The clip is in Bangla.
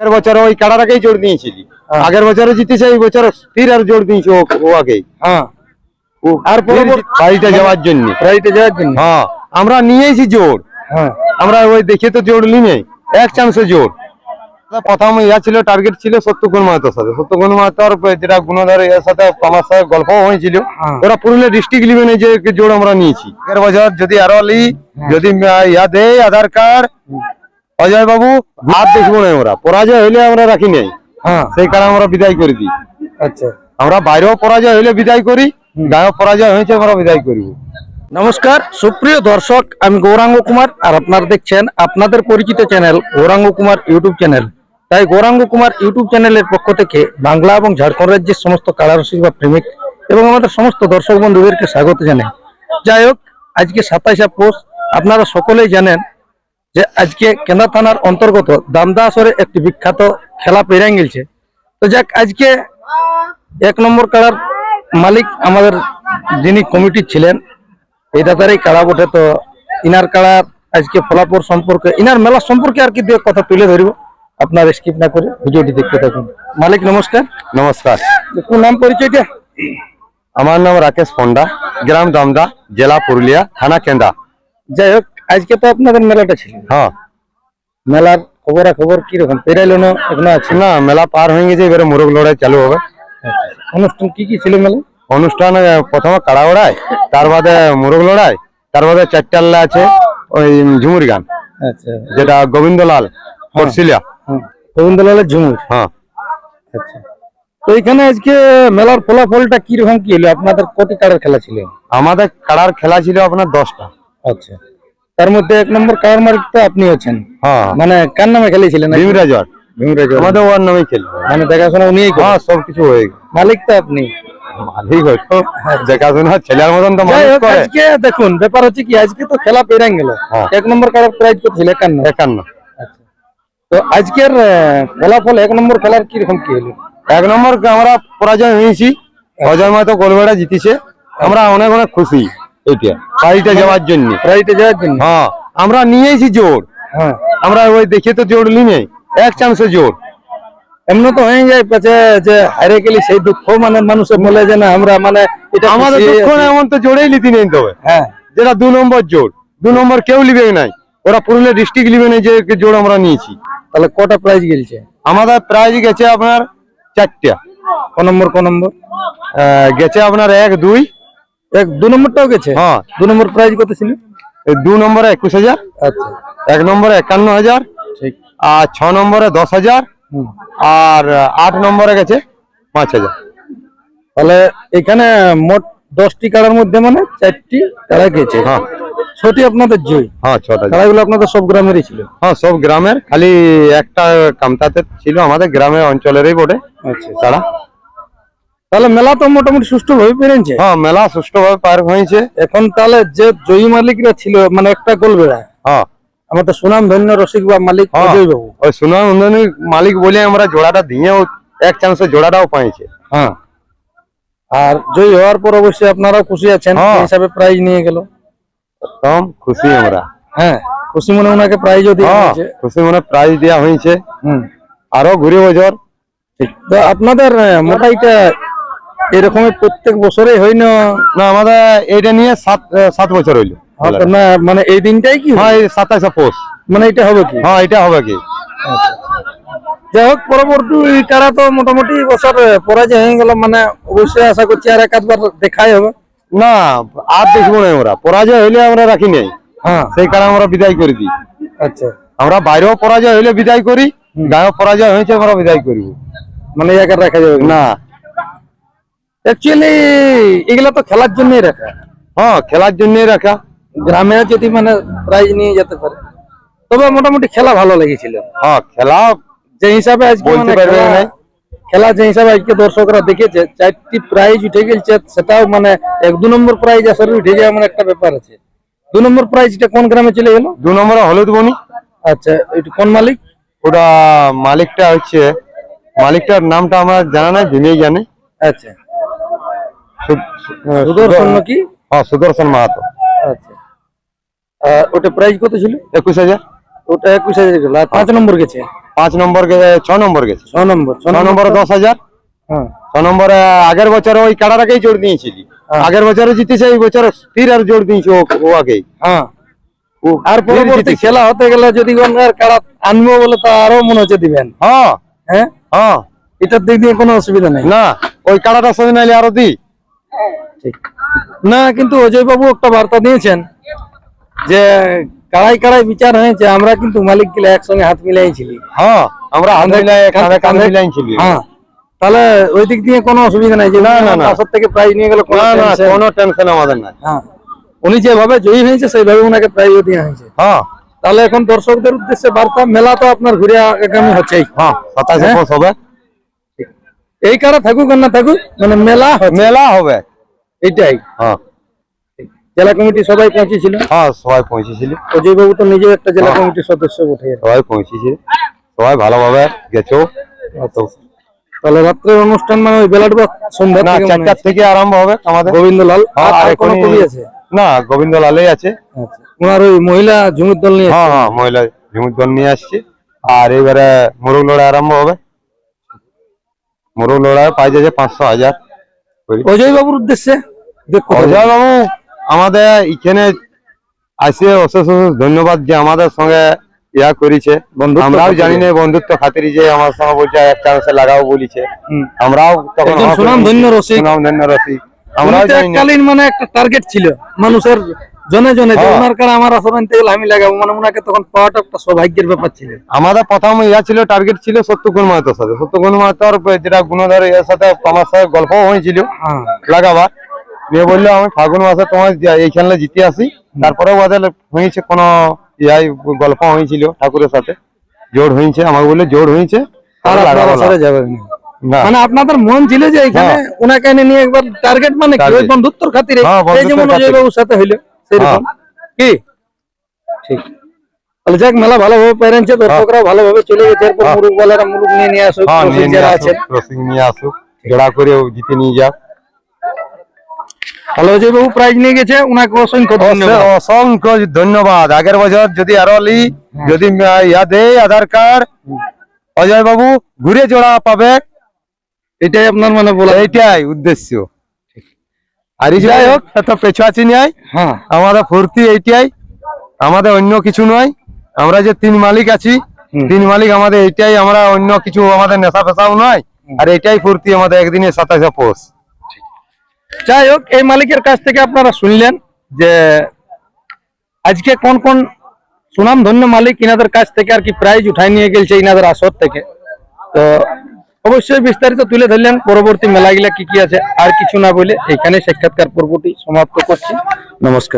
আগের বছর ওই কাড়াটাকেই জোর দিয়েছিলি। হ্যাঁ। আগের বছরে জিতেছে এই বছর ফির আর জোর দিয়েছে ও ও আগেই। হ্যাঁ। আর বাড়িতে যাওয়ার জন্য। রাইটে যাওয়ার জন্য? হ্যাঁ আমরা নিয়েছি জোর। হ্যাঁ। আমরা ওই দেখে তো জোর নিয়ে এক চান্সে জোর। প্রথম ইয়া ছিল টার্গেট ছিল সত্যগুণ মাহাতোর সাথে। সত্যগুণ মাহাতোর যেটা গুণধর এর সাথে আমার সাথে গল্প হয়েছিল। হ্যাঁ। ওরা পুরুলিয়া ডিস্ট্রিক্ট লিভেনে যে জোর আমরা নিয়েছি। এর বছর যদি আরও লি যদি ইয়া দেয় আধার কার্ড অজয় বাবু আর দেখব না আমরা। পরাজয় হইলে আমরা রাখি নাই। হ্যাঁ। সেই কারণে আমরা বিদায় করে দিই। আচ্ছা। আমরা বাইরেও পরাজয় হইলে বিদায় করি গায়েও পরাজয় হয়েছে আমরা বিদায় করব। নমস্কার সুপ্রিয় দর্শক আমি গৌরাঙ্গ কুমার আর আপনারা দেখছেন আপনাদের পরিচিত channel Gouranga Kumar YouTube channel. তাই গৌরাঙ্গ কুমার ইউটিউব চ্যানেলের পক্ষ থেকে বাংলা এবং ঝাড়খণ্ড রাজ্যের সমস্ত কালারসিক বা প্রেমিক এবং আমাদের সমস্ত দর্শক বন্ধুদেরকে স্বাগত জানাই। যাই হোক আজকে সাতাইশে পোষ আপনারা সকলেই জানেন যে আজকে কেন্দ্রা থানার অন্তর্গত দামদা আসরে একটি বিখ্যাত খেলা পেরাং গেছে। তো যাক আজকে এক নম্বর কাড়ার মালিক আমাদের যিনি কমিটি ছিলেন এই তারই কাড়া বটে। তো ইনার কাড়ার আজকে ফলাফল সম্পর্কে ইনার মেলা সম্পর্কে আর কি দু এক কথা তুলে ধরব। আপনার স্কিপ না করে ভিডিওটি দেখতে থাকুন। মালিক নমস্কার। নমস্কার। কোন নাম পরিচয়টা আমার নাম রাকেশ পন্ডা গ্রাম দামদা জেলা পুরুলিয়া থানা কেন্দা। যাই হোক আজকে তো আপনাদের মেলাটা ছিল। হ্যাঁ। মেলার খবরা খবর কীরকম? পেরাইলো না এখনও আছে? না মেলা পার হয়ে গেছে এবারে মোরগ লড়াই চালু হবে। অনুষ্ঠান কি কি ছিল মেলা অনুষ্ঠান প্রথমে কাড়া ওড়াই তার বাদে মোরগ লড়াই তার বাদে চারটাল্লা আছে ওই ঝুমুর গান আচ্ছা। যেটা গোবিন্দলাল করছিলিয়া হ্যাঁ। গোবিন্দলালের ঝুমুর? হ্যাঁ। আচ্ছা। তো এখানে আজকে মেলার ফলাফলটা কীরকম কি হলো? আপনাদের কত কাড়ার খেলা ছিল? আমাদের কাড়ার খেলা ছিল আপনার দশটা। আচ্ছা। তার মধ্যে এক নম্বর কার মালিক তো আপনি আছেন? হ্যাঁ। মানে কার নামে খেলেছিলেন ভীমরাজর। ভীমরাজ আমাদের ওর নামেই খেলবে মানে দেখাশোনা উনিই করেন। হ্যাঁ সব কিছু হয়ে গেছে। মালিক তো আপনি। মালিক হয়তো। দেখাশোনা ছেলের মতন তো করে। আজকে দেখুন ব্যাপার হচ্ছে কি আজকে তো খেলা পেরাং গেল। হ্যাঁ। এক নম্বর কাড়ার প্রাইজ কত ছিল একান্ন। একান্ন। আচ্ছা। তো আজকের ফলাফল এক নম্বর খেলার কীরকম কি হলো? এক নম্বর আমরা পরাজয় হয়েছি। অজয় মাতো গোলবেড়া জিতেছে। আমরা অনেক অনেক খুশি। এইটা। বাড়িতে যাওয়ার জন্য। রাইটে যাওয়ার জন্য। হ্যাঁ। আমরা নিয়েছি জোর। হ্যাঁ। আমরা ওই দেখে তো জোর নিয়ে এক চান্সে জোর। এমন তো হয়ে যায় পাচ্ছে যে হারে গেলি সেই দুঃখ মানে মানুষের বলে যে না আমরা মানে এটা আমাদের দুঃখ আছি। এমন তো জোরেই নিতে নেই তবে হ্যাঁ। যেটা দু নম্বর জোর। দু নম্বর কেউ লিবে নাই। ওরা পুরুলিয়া ডিস্ট্রিক্ট লিবে নাই যে জোর আমরা নিয়েছি। তাহলে কটা প্রাইজ গেলছে? আমাদের প্রাইজ গেছে আপনার চারটা। ক নম্বর ক নম্বর? গেছে আপনার এক দুই। এক দু নম্বরটাও গেছে? হ্যাঁ। দু নম্বর প্রাইজ কত ছিল? এই দু নম্বরে একুশ হাজার আচ্ছা। এক নম্বরে একান্ন হাজার ঠিক। আর ছ নম্বরে দশ হাজার আর আট নম্বরে গেছে পাঁচ হাজার। তাহলে এখানে মোট দশটি কাড়ার মধ্যে মানে চারটি কাড়া গেছে। হ্যাঁ। ছটি আপনাদের জয় হ্যাঁ ছটা। কাড়াগুলো আপনাদের সব গ্রামেরই ছিল? হ্যাঁ সব গ্রামের খালি একটা কামতাতে ছিল আমাদের গ্রামের অঞ্চলেরই বটে আচ্ছা। তারা তাহলে মেলা তো মোটামুটি সুষ্ঠু ভাবে পেরেছে। হ্যাঁ মেলা সুষ্ঠুভাবে পার হয়েছে। এখন তাহলে যে জয়ী মালিকরা ছিল মানে একটা গোল বেড়া হ্যাঁ আমাদের সুনাম ধন্য রসিক বা মালিক হ্যাঁ। অজয় বাবু। ওই সুনাম উন্নয়নী মালিক বলে আমরা জোড়াটা দিয়েও এক চান্সে জোড়াটাও পাইছে। হ্যাঁ। আর জয়ী হওয়ার পর অবশ্যই আপনারাও খুশি আছেন হ্যাঁ। হিসাবে প্রাইজ নিয়ে গেল। কম খুশি আমরা। হ্যাঁ খুশি মনে ওনাকে প্রাইজও দিয়ে হ্যাঁ দিয়েছে খুশি মনে প্রাইজ দেওয়া হয়েছে। হুম। আরও ঘুরে বছর। আপনাদের আহ, এরকমের প্রত্যেক বছরে হয় না? না আমাদের এইটা নিয়ে সাত সাত বছর হইল। না মানে এই দিনটাই কি হ্যাঁ এই পোষ। মানে এটা হবে কি? হ্যাঁ এটা হবে কি? যাই হোক পরবর্তী কারা তো মোটামুটি বছর পরাজয় হয়ে গেল মানে অবশ্যই আশা করছি আর একাধবার দেখাই হবে। না আর দেখব না আমরা। পরাজয় হইলে আমরা রাখি নাই। হ্যাঁ। সেই কারণে আমরা বিদায় করে দিই। আচ্ছা। আমরা বাইরেও পরাজয় হইলে বিদায় করি গায়েও পরাজয় হয়েছে আমরা বিদায় করব। মানে একা রাখা যাবে না। অ্যাকচুয়ালি এগুলা তো খেলার জন্যই রাখা। হ্যাঁ খেলার জন্যই রাখা। গ্রামে যদি মানে প্রাইজ নিয়ে যেতে পারে। তবে মোটামুটি খেলা ভালো লেগেছিল। হ্যাঁ খেলা যে হিসাবে আজকে মানে খেলা- যে হিসাবে আজকে দর্শকরা দেখেছে চারটি প্রাইজ উঠে গেছে সেটাও মানে এক দু নম্বর প্রাইজ আসলে উঠে যাওয়া মানে একটা ব্যাপার আছে। দু নম্বর প্রাইজটা কোন গ্রামে চলে গেল? দু নম্বরে হলুদ বনি। আচ্ছা এটা কোন মালিক? ওটা মালিকটা হচ্ছে মালিকটার নামটা আমার জানা নাই ভীমেই জানে। আচ্ছা। সুদর্শন নাকি? হ্যাঁ সুদর্শন মাহাতো। আচ্ছা। ওটা প্রাইজ কত ছিল? একুশ হাজার। ওটা একুশ হাজার গেল আর পাঁচ নম্বর গেছে? পাঁচ নম্বর গেছে ছ নম্বর গেছে। ছ নম্বর ছ নম্বরে দশ হাজার। হ্যাঁ। ছ নম্বরে আগের বছরে ওই কাড়াটাকেই জোর দিয়েছিলি। হ্যাঁ। আগের বছরে জিতেছে এই বছর ফির আর জোর দিয়েছে ও আগেই। হ্যাঁ। ও আর পরবর্তী খেলা হতে গেলে যদি গঙ্গার কাড়া আনব বলে তো আরও মনে হচ্ছে দিবেন। হ্যাঁ। হ্যাঁ? হ্যাঁ। এটার দিক দিয়ে কোনো অসুবিধা নেই। না ওই কাড়াটা সঙ্গে নাইলে আরও দি ঠিক না কিন্তু অজয় বাবু একটা বার্তা দিয়েছেন যে কাড়াই কাড়াই বিচার হয়েছে আমরা কিন্তু মালিক গিলা একসঙ্গে হাত মিলাইছিলি হ্যাঁ আমরা হাত কাঁধে- মিলাই কাঁধে কাঁধে কাঁধে- মিলাইছিলি হ্যাঁ তাহলে ওই দিক দিয়ে কোনো অসুবিধা নাই যে না, না, না। পাশের থেকে প্রাইজ নিয়ে গেল কোনো না না tension- কোনো টেনশন আমাদের নাই হ্যাঁ উনি যেভাবে জয়ী হয়েছে সেইভাবে ওনাকে প্রাইজও দেওয়া হয়েছে হ্যাঁ তাহলে এখন দর্শকদের উদ্দেশ্যে বার্তা মেলা তো আপনার ঘুরে আগামী হচ্ছেই হ্যাঁ সাতাশে হ্যাঁ? পৌষ হবে এই কারা থাকুক আর না থাকুক মানে মেলা হচ্ছে মেলা হবে এইটাই? হ্যাঁ। জেলা কমিটি সবাই পৌঁছেছিল? হ্যাঁ সবাই পৌঁছেছিল। অজয় বাবু তো নিজেও একটা জেলা হ্যাঁ। কমিটির সদস্য বটে সবাই পৌঁছেছে সবাই ভালোভাবে গেছো। তাহলে রাত্রের অনুষ্ঠান মানে ওই বেলাট বা সন্ধ্যা না চারটার থেকে আরম্ভ হবে আমাদের। গোবিন্দলাল? হ্যাঁ, আর কোনো কবি আছে? না গোবিন্দ লালেই আছে। আচ্ছা। ওনার ওই মহিলা ঝুমুর দল নিয়ে হ্যাঁ হ্যাঁ মহিলা ঝুমুর দল নিয়ে আসছে। আর এবারে মোরগ লড়াই আরম্ভ হবে। মোরগ লড়াই পাই যাচ্ছে পাঁচশো হাজার। অজয় বাবুর উদ্দেশ্যে? অজয় বাবু আমাদের এখানে আসে অশেষ অশেষ ধন্যবাদ যে আমাদের সঙ্গে ইয়া করেছে। আমরাও জানি না বন্ধুত্ব খাতির যে আমার সঙ্গে বলছে এক চান্সে লাগাও বলিছে। আমরাও তখন। সুনামধন্য আমরাও আমরাও জানি না। এককালীন মানে একটা টার্গেট ছিল মানুষের জনে জনে যে হ্যাঁ। ওনার কারণে আমার আমি লাগাবো মানে ওনাকে তখন পাওয়াটা একটা সৌভাগ্যের ব্যাপার ছিল। আমাদের প্রথম ইয়া ছিল টার্গেট ছিল সত্যগুণ মাহাতোর সাথে। সত্যগুণ মাহাতোর যেটা গুণধর এর সাথে আমার সাথে গল্প হয়েছিল হ্যাঁ। লাগাবার। দিয়ে বলল আমি ফাগুন মাসে তোমার যে- এই খেলা জিতে আসি। তারপরেও ওদের হয়েছে কোনো ইয়াই গল্প হয়েছিল ঠাকুরের সাথে। জোর হয়েছে আমাকে বললে জোর হয়েছে মানে আপনাদের মন ছিল যে এখানে হ্যাঁ। ওনাকে নিয়ে একবার টার্গেট মানে কি? ওই বন্ধুত্বর খাতিরে। হ্যাঁ, এই যেমন বন্ধুত্বের অজয় খাতিরে। বাবুর সাথে হইল সেরকম। হ্যাঁ। কি? ঠিক। তাহলে যাক মেলা ভালোভাবে পেরেছে দর্শকরা ভালোভাবে চলে গেছে। এরপর। বলারা মুরুগ নিয়ে নিয়ে আসুক নিয়ে নিয়ে আসুক নিয়ে আসুক জোড়া করে জিতে নিয়ে যাক। অজয় বাবু প্রাইজ নিয়ে গেছে ওনাকে অসংখ্য ধন্যবাদ। অসংখ্য- ধন্যবাদ। আগের বছর যদি আরও লি যদি ইয়া দেয় আধার কার্ড অজয় বাবু ঘুরে জোড়া পাবে। এটাই আপনার মানে বলা এইটাই উদ্দেশ্য। আর যাই হোক। এত পেছাছি নাই। হ্যাঁ। আমাদের ফুর্তি এইটাই। আমাদের অন্য কিছু নয়। আমরা যে তিন মালিক আছি তিন মালিক আমাদের এইটাই। আমরা অন্য কিছু আমাদের নেশা ফেসাও নয়। আর এটাই ফুর্তি আমাদের একদিনে সাতাশে পোষ। যাই হোক, এই মালিকের কাছ থেকে আপনারা শুনলেন যে আজকে কোন কোন সুনাম ধন্য মালিক ইনাদের কাছ থেকে আর কি প্রাইজ উঠাই নিয়ে গেছে ইনাদের আসর থেকে। তো অবশ্যই বিস্তারিত তুলে ধরলেন, পরবর্তী মেলাগুলা কি কি আছে আর কিছু না বলে এখানে সাক্ষাৎকার পর্বটি সমাপ্ত করছি। নমস্কার।